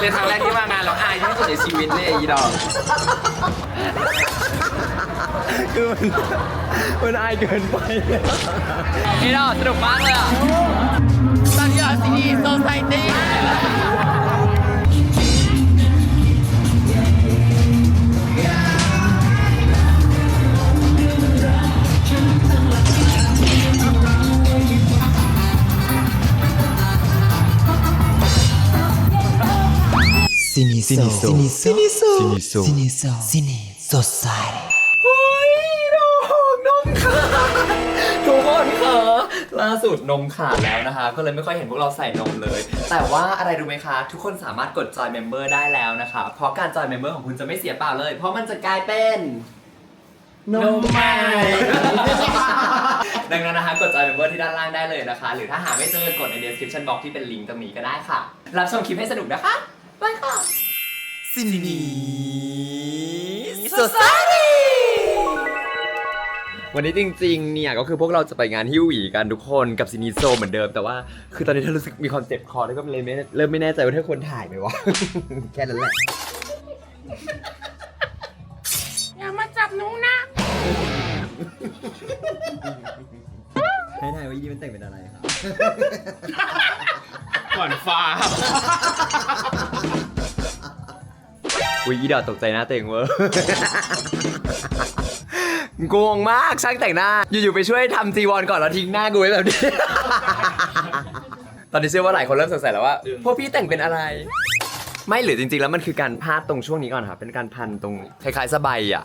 เป็นครั้งแรกที่มางานแล้วอายที่สุดในชีวิตเลยอีดอกคือมันมันอายเกินไปอีดอกสนุกมากเลยอะตอนนี้เราซีดีโซไซตี้ ซินิโซซินิโซซินิโซซินิโซซินิโซซินิโซไซทุกคนค่ะล่าสุดนมขาดแล้วนะคะ ก็เลยไม่ค่อยเห็นพวกเราใส่นมเลย แต่ว่าอะไรรู้ไหมคะ ทุกคนสามารถกดจอยเมมเบอร์ได้แล้วนะคะ เพราะการจอยเมมเบอร์ของคุณจะไม่เสียเปล่าเลย เพราะมันจะกลายเป็นนมใหม่ ดังนั้นนะคะ กดจอยเมมเบอร์ที่ด้านล่างได้เลยนะคะ หรือถ้าหาไม่เจอกดใน description box ที่เป็นลิงก์ตรงนี้ก็ได้ค่ะ รับชมคลิปให้สนุกนะคะบายค่ะ ซินิโซซารีวันนี้จริงๆ เนี่ยก็คือพวกเราจะไปงานฮิวหวีกันทุกคนกับซินิโซเหมือนเดิมแต่ว่าคือตอนนี้เธอรู้สึกมีความเจ็บคอแล้วก็เลยไม่เริ่มไม่แน่ใจว่าเธอควรถ่ายไหมวะ แค่นั้นแหละ อย่ามาจับหนูนะ ให้ถ่ายว่าอีนี่มันแต่งเป็นอะไรครับ ก่อนฟ้า อุ้ยอีดอดตกใจหน้าเต็งเวอร์งงมากช่างแต่งหน้า อยู่ๆไปช่วยทำจีวรก่อนแล้วทิ้งหน้ากูไว้แบบนี้ ตอนนี้เชื่อว่าหลายคนเริ่มสงสัยแล้วว่าพวกพี่แต่งเป็นอะไร ไม่หรือจริงๆ แล้วมันคือการพาดตรงช่วงนี้ก่อนครับเป็นการพันตรงคล้ายๆสบายอะ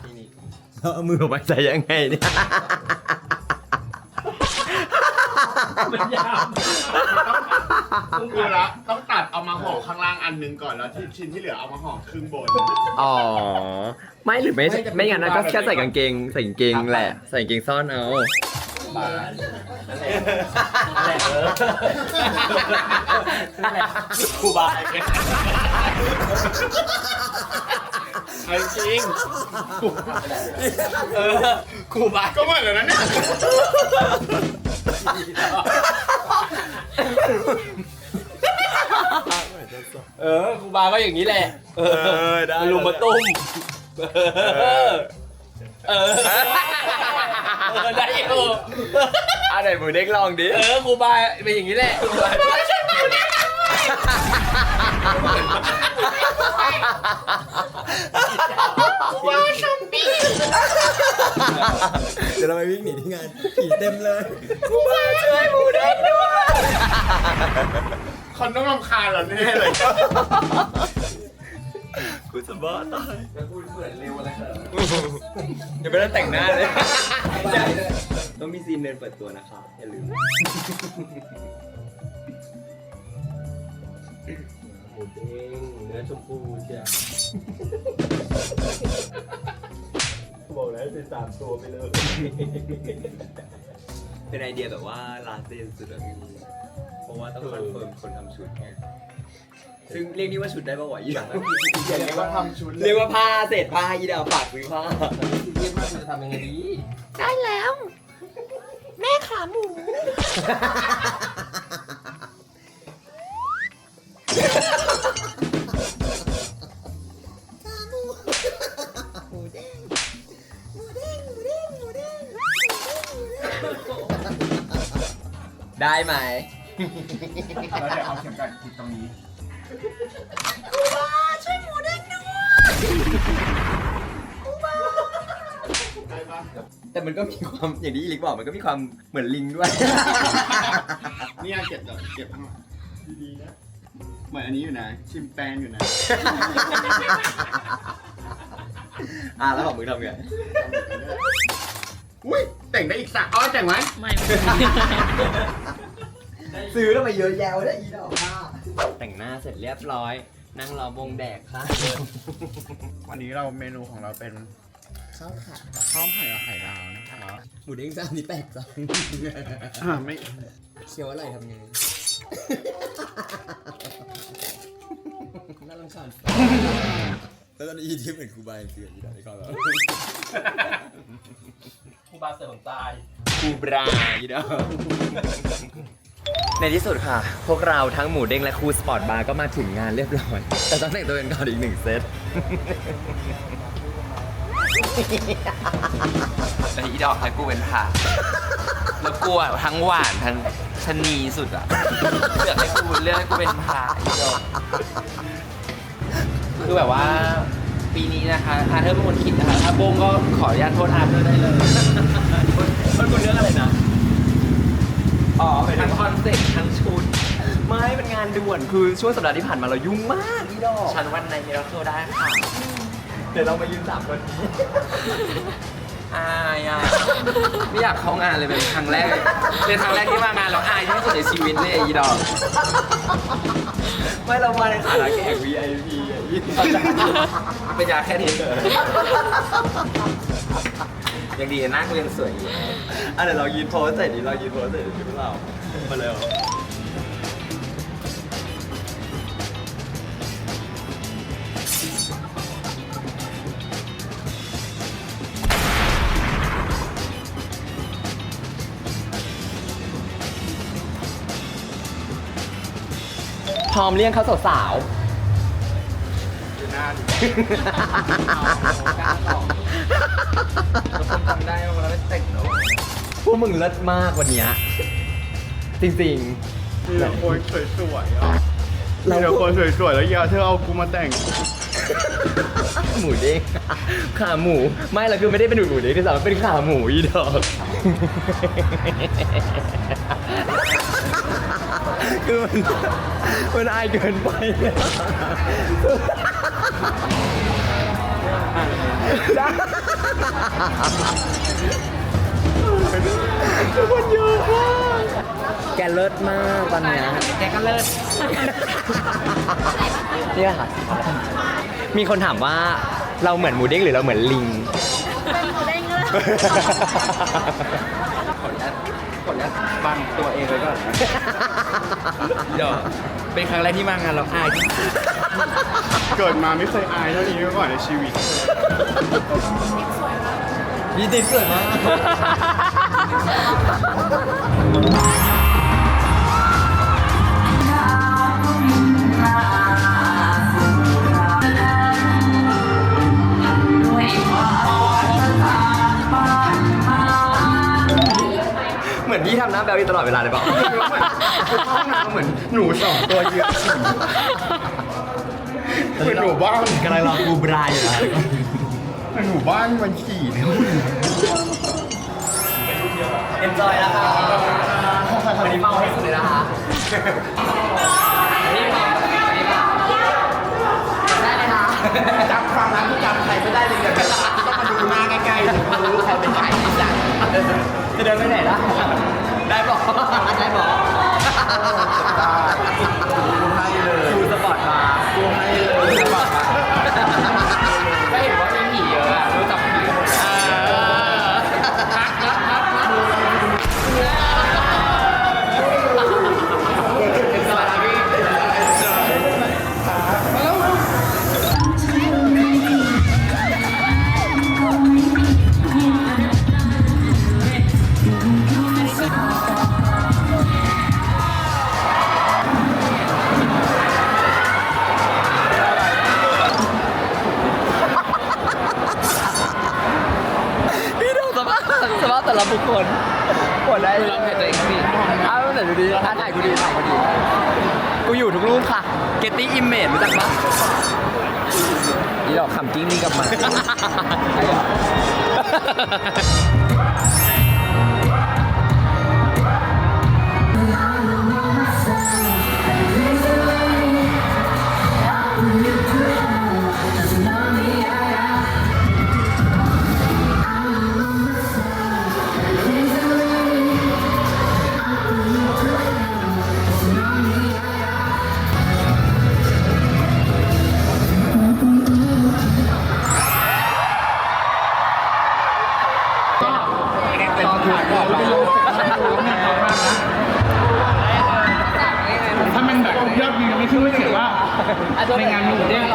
เอามือออกไปใส่ยังไงเนี่ย คือละต้องตัดเอามาห่อข้างล่างอันหนึงก่อนแล้วที่ชิ้นที่เหลือเอามาห่อครึ่งบน อ๋อ ไม่หรือไม่ไม่จะเป็น ไม่งั้นนะก็แบบแค่ใส่กางเกงใส่กางเกงแหละ ใส่กางเกงซ่อนเอาครูบาไอ้จริงเออครูบาก็เหมือนกันนะเนี่ย เออครูบาก็อย่างนี้แหละ เออได้ ลุมมาตุ้ม เออ เออได้อยู่อะไหนหมูเด็กลองดิ เออครูบาเป็นอย่างนี้แหละครูบา เดี๋ยวเราไปวิ่งหนีที่งานผีเต็มเลยคนต้องรำคาญเหรอแน่เลยกูจะบ้าตายเดี๋ยวไม่ต้องแต่งหน้าเลย ต้องมีซีนเดินเปิดตัวนะครับอย่าลืมหมูเด้งเนื้อชมพูจ้ะ บอกแล้วเป็นสามตัวไปเลยเป็นไอเดียแบบว่าลาเซนสุดแบบนี้เพราะว่าต้องคอนเฟิร์มคนทำชุดไงซึ่งเรียกนี่ว่าชุดได้ป่าวะยี่ดาวอย่าเรียกว่าทำชุดเลเรียยกว่าผ้าเศษผ้ายี่ดาวฝากซื้อผ้าได้แล้ว แม่ขาหมู ได้ไหมแล้วเดี๋ยวเอาเข็มกัดติดตรงนี้ได้ปะแต่มันก็มีความอย่างที่อีลิกบอกมันก็มีความเหมือนลิงด้วยเนี่ยเก็บเดี๋ยวเก็บข้างหลังดีๆนะ เหมือนอันนี้อยู่นะ ชิมแปนอยู่นะ อะแล้วของมึงทำไงอุ้ยแต่งได้อีกสักอ๋อแต่งไหมไม่ ซื้อแล้วมาเยอะแยะได้อีดอกผ้าแต่งหน้าเสร็จเรียบร้อย นั่งรอวงแดกค่ะวันนี้เราเมนูของเราเป็นข้าวผัดข้าวผัดกับไข่ดาวนะคะหมูเด้งจานนี้แปลกจังอ่าไม่เคี้ยวอะไรทำไงน่ารำคาญแล้วตอนนี้อีที่เหมือนครูบาจริงๆอีดาวที่เขาแบบกูบราอีดอก ในที่สุดค่ะ พวกเราทั้งหมูเด้งและครูสปอร์ตบาร์ก็มาถึงงานเรียบร้อย แต่ต้องแต่งตัวกันก่อนอีกหนึ่งเซตแต่อีดอกให้กูเป็นผ่าแล้วกูอะทั้งหวานทั้งชะนีสุดอะเลือกให้กูเลือกให้กูเป็นผ่าอีดอกคือแบบว่าปีนี้นะคะอาร์เธอร์เป็นคนคิดนะคะถ้าโบงก็ขออนุญาตโทษอาร์เธอร์ได้เลยมันคุณเรื่องอะไรนะ อ๋อเป็นทั้งคอน เซ็ปต์ทั้งชุด ไม่เป็นงานด่วนคือช่วงสัปดาห์ที่ผ่านมาเรายุ่งมากพี่ดอกฉันวันในมิราเคิลได้ค่ะ เดี๋ยวเรามายืนสามคน อายอะไม่อยากเข้างานเลยเป็นครั้งแรกเป็นครั้งแรกที่มางานแล้วอายที่สุดในชีวิตเลยอีดอก ไม่เรามาในฐานะแขก VIP อะยี่เป็นยาแค่นี้ยังดีหน้ากูยังสวยอยู่ อะเดี๋ยวเรายืนโพสเสร็จดิเรายืนโพสเสร็จดิพวกเรา มาเร็วพร้อมเลี้ยงเขาสาวๆดูหน้าดิคนจำได้ว่าเราไม่แต่งเนอะพวกมึงเลิศมากวันเนี้ย จริงมีแต่คนสวยๆอะๆมีแต่คนสวยๆ แล้วอยาเธอเอากูมาแต่งหมูเด้งขาหมู ไม่เราคือไม่ได้เป็นหมูเด้งที่สามเป็นขาหมูอีดอก คือมันมันอายเกินไปอะคนเยอะมาก แกเลิศมากตอนเนี้ยแกก็เลิศนี่แหละค่ะ มีคนถามว่าเราเหมือนหมูเด้งหรือเราเหมือนลิงขออนุญาตขออนุญาตบังตัวเองไว้ก่อนนะเดี๋ยวเป็นครั้งแรกที่มางานเราอายที่สุดเกิดมาไม่เคยอายเท่านี้มาก่อนในชีวิตยี่ติ๊กสวยมาก มือนพี่ทำหน้าแบลลี่ตลอดเวลาเลยเปล่าห้องน้ำเหมือนหนูสองตัวยืนเหมือนหนูบ้านกำลังรอกูบรายอยู่นะเหมือนหนูบ้านมันขี่เนี่ยเอ็นจอยนะคะวันนี้เมาให้สุดเลยนะคะนี่เมานี่เมาได้เลยค่ะจำความรักที่จำใครไม่ได้เลยเนี่ยต้องมาดูหน้าใกล้ๆถึงจะรู้ใครเป็นใครที่จัด จะเดินไปไหนล่ะได้บอกได้บอก สภาพแต่ละบุคคลปวดได้ลองให้ตัวเองสิเอาไหนดูดีท่าถ่ายกูดีถ่ายกูดี กูอยู่ทุกรูปค่ะ Getty Image รู้จักปะอีดอกขำกิ้งนี่กลับมา ไม่งั้นหนูเด้งห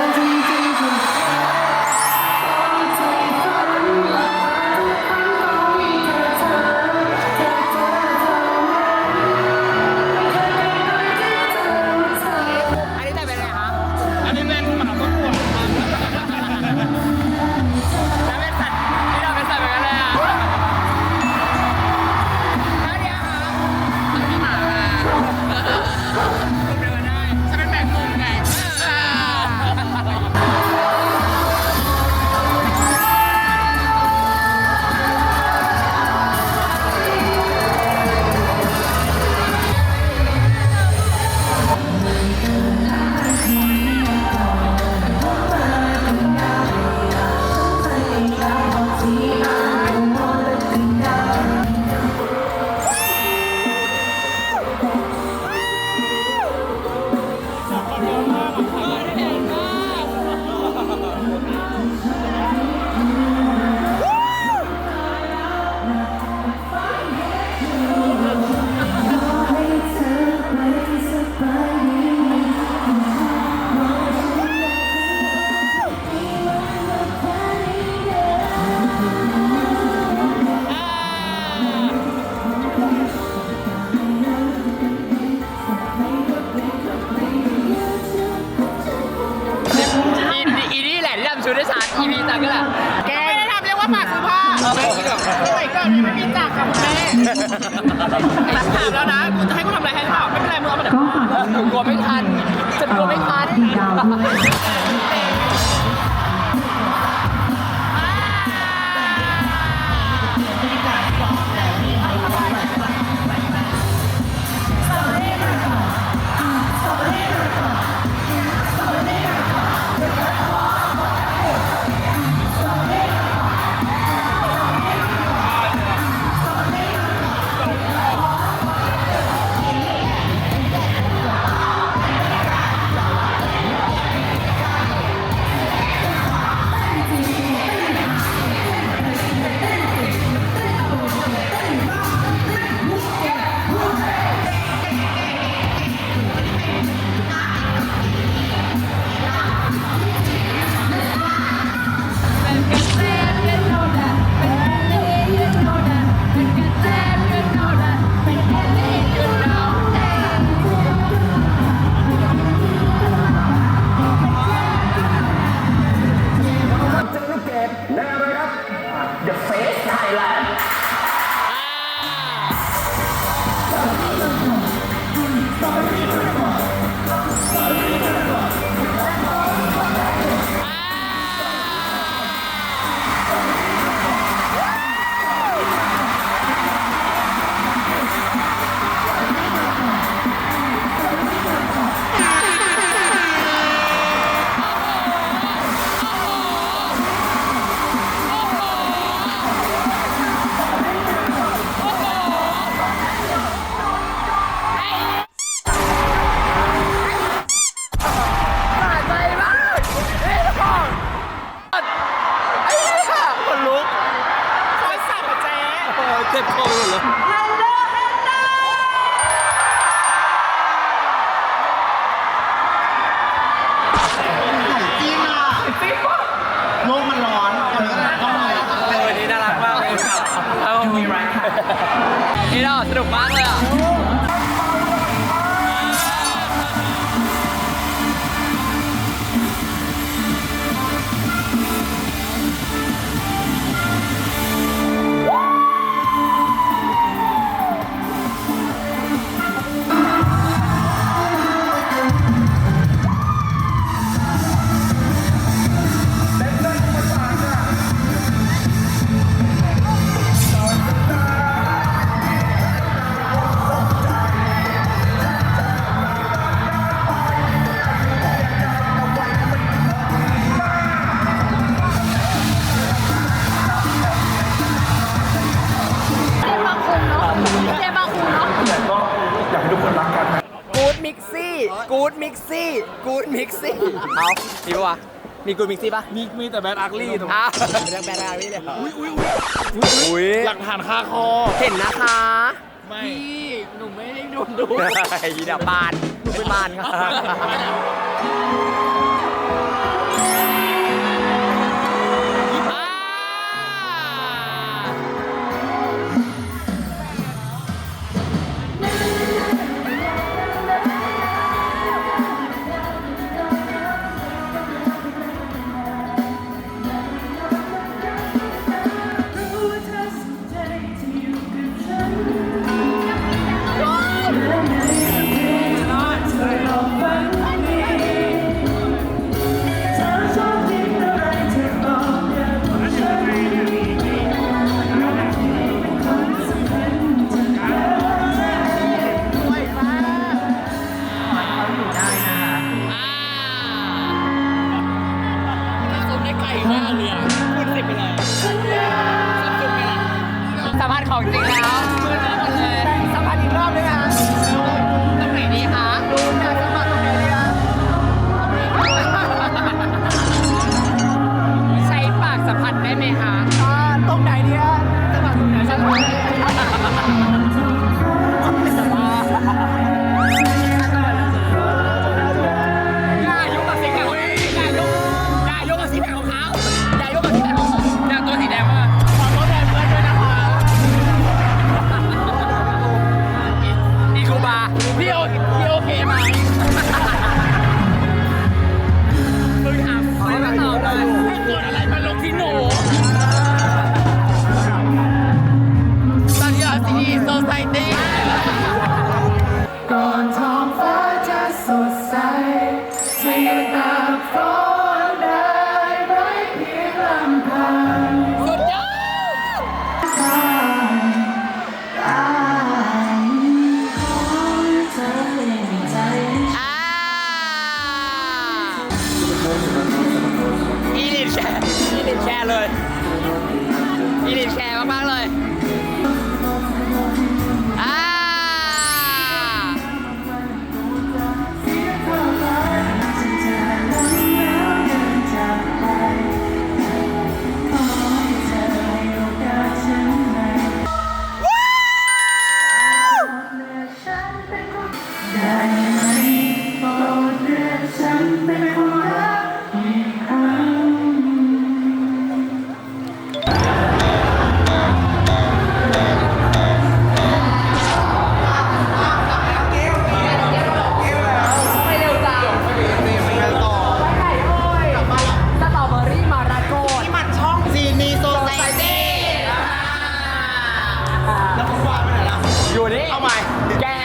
อีพีจักรก็แหละแกไม่ได้ทำเรียกว่าฝากซื้อผ้าสมัยก่อนเนี่ยไม่มีจักกับคุณแม่ถามแล้วนะกูจะให้กูทำอะไรให้หรือเปล่าไม่เป็นไรมึงเอามาเดี๋ยวกลัวไม่ทันฉันกลัวไม่ทัน มีกูดมิกซี่ปะมีมีแต่แบดอาร์ลี่ตรงอ้าวเรื่องแบรนด์อะไรเนี่ยอุ้ยอุ้ยอุ้ยหลักฐานคาคอ เห็นนะคะไม่พี่หนูไม่ได้โดนดู ไอ้ยีดาบานเป็นบานครับ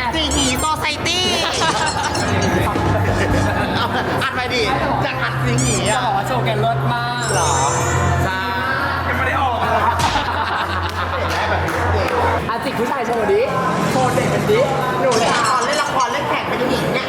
แกซีนีโซไซตี้อัดไปดิจากอัดซีนีอะขอโชว์แกรถมากเหรอใช่ยังไม่ได้ออกอาจิกผู้ชายโชว์ดิโชว์เด็กกันดิหนูละจะครเล่นละครเล่นแข่งเป็นหญิงเนี่ย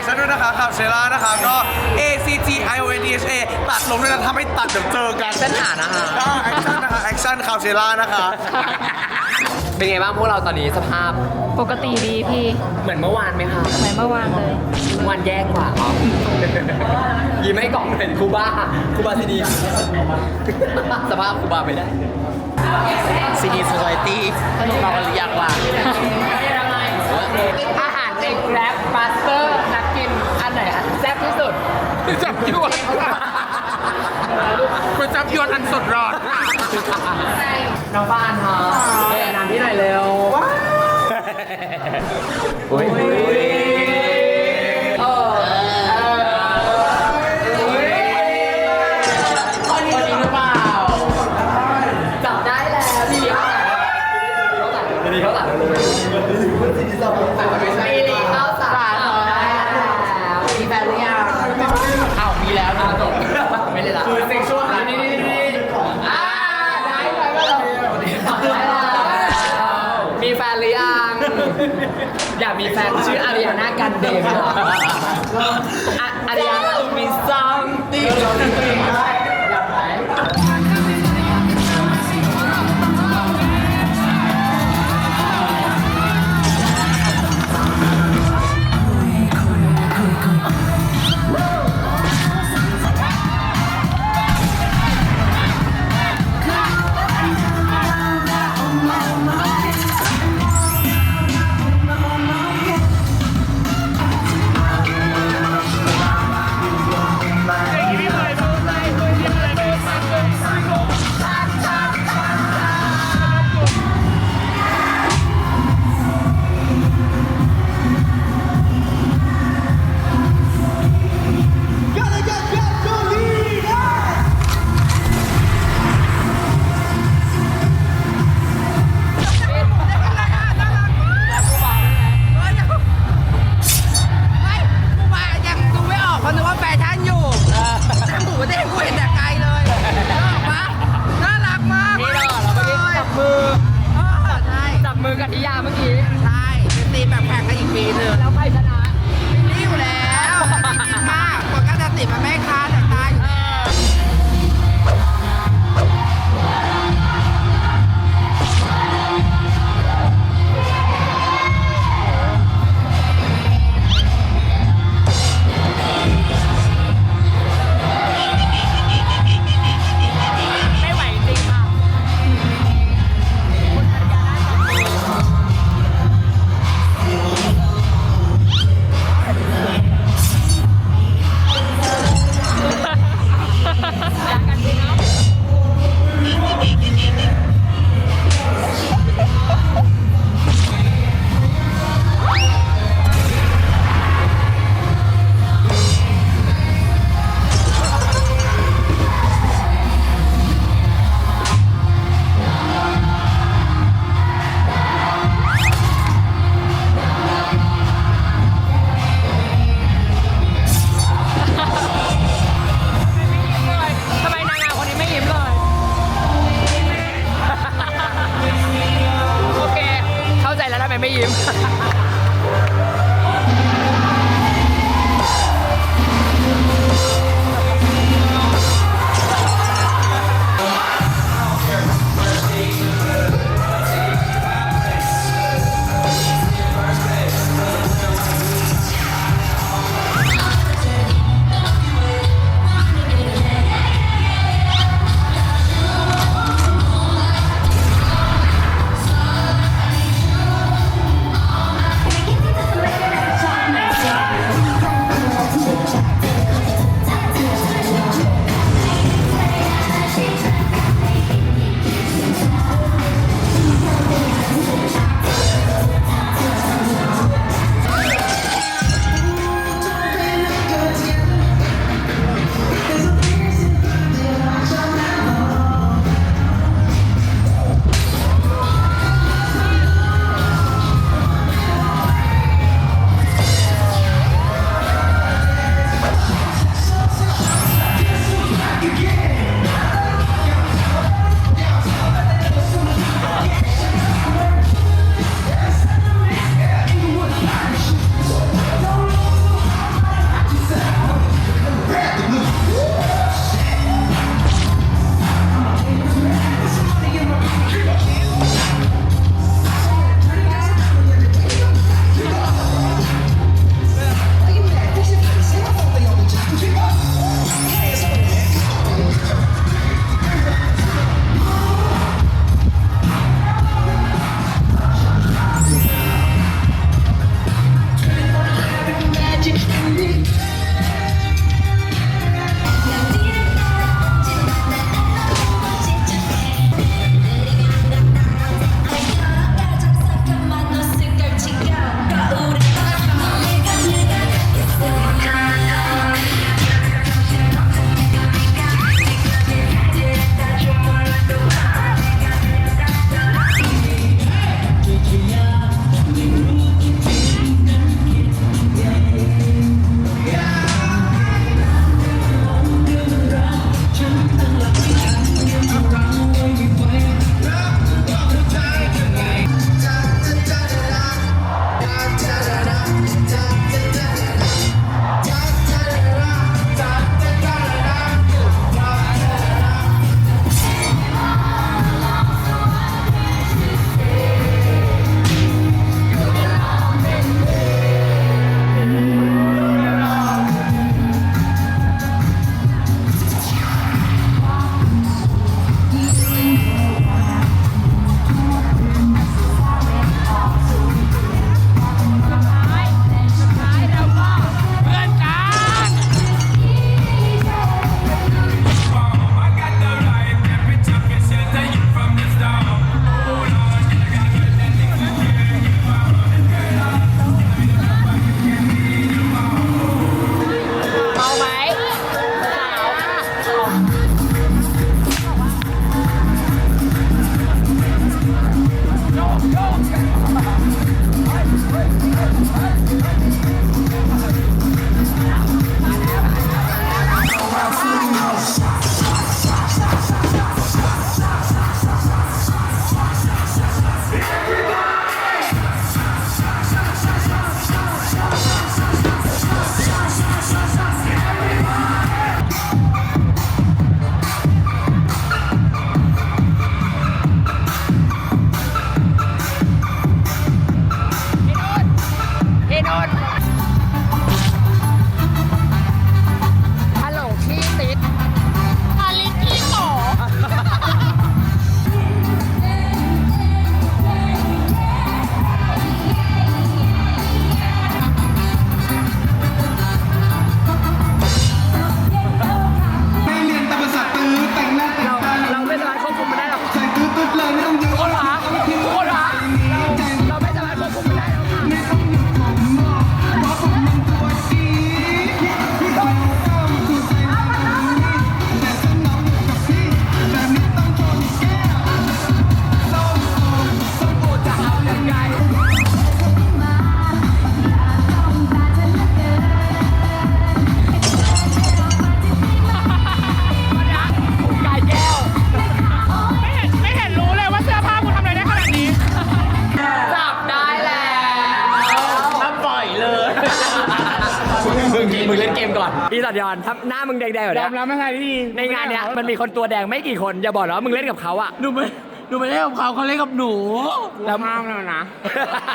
คชั่นด้วยนะคะขับเชล่านะคะก็ A C T I O N D H A ตัดลงด้วยนะถ้าไม่ตัดเดี๋ยวเจอกันเส้นหานะฮะแอคชั่นนะคะแอคชั่นขับเชล่านะคะเป็นไงบ้างพวกเราตอนนี้สภาพปกติดีพี่ เหมือนเมื่อวานไหมคะเหมือนเมื่อวานเลยวันแย่กว่าอ๋อยิ้มให้กล่องเห็นคูบ้าคูบ้าที่ดีสภาพคูบ้าไปได้ซีนีโซไซตี้เรากันหรือยังล่ะอาหารในแกร็บบัสเตอร์นักกิน อันไหนอะแซ่บที่สุด จับ ยวนกูจับยวนอันสดร้อนน้องบ้านฮะเฮ้ยน้ำพี่หน่อยเร็วโอ้ย กันเดมอ พี่สัตยอนถ้าหน้ามึงแดงๆแบบยเนี้อยมรับไม่ใช่ที่ดีในงานเนี้ยมันมีคนตัวแดงไม่กี่คนอย่าบอกนะว่ามึงเล่นกับเขาอะ หนูไม่หนูไม่เล่นกับเขาเขาเล่นกับหนูแล้ว ห้ามแล้วนะ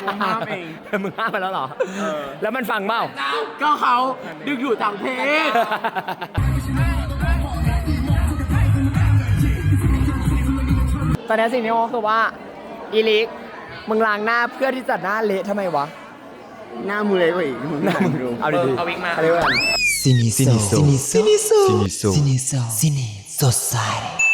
กูห้ามเอง มึงห้ามไปแล้วเหรอแล้วมันฟังเปล่า ก็เขาดึกอยู่ต่างเพศตอนนี้สิ่งที่โอคือว่า อีลิก มึงล้างหน้าเพื่อที่จะหน้าเละทำไมวะ หน้ามือเล็กกว่าอีกมึงหน้ามึงดูเอาดีๆเอาวิกมาเรียกว่า Siniso Siniso Siniso Siniso Siniso Society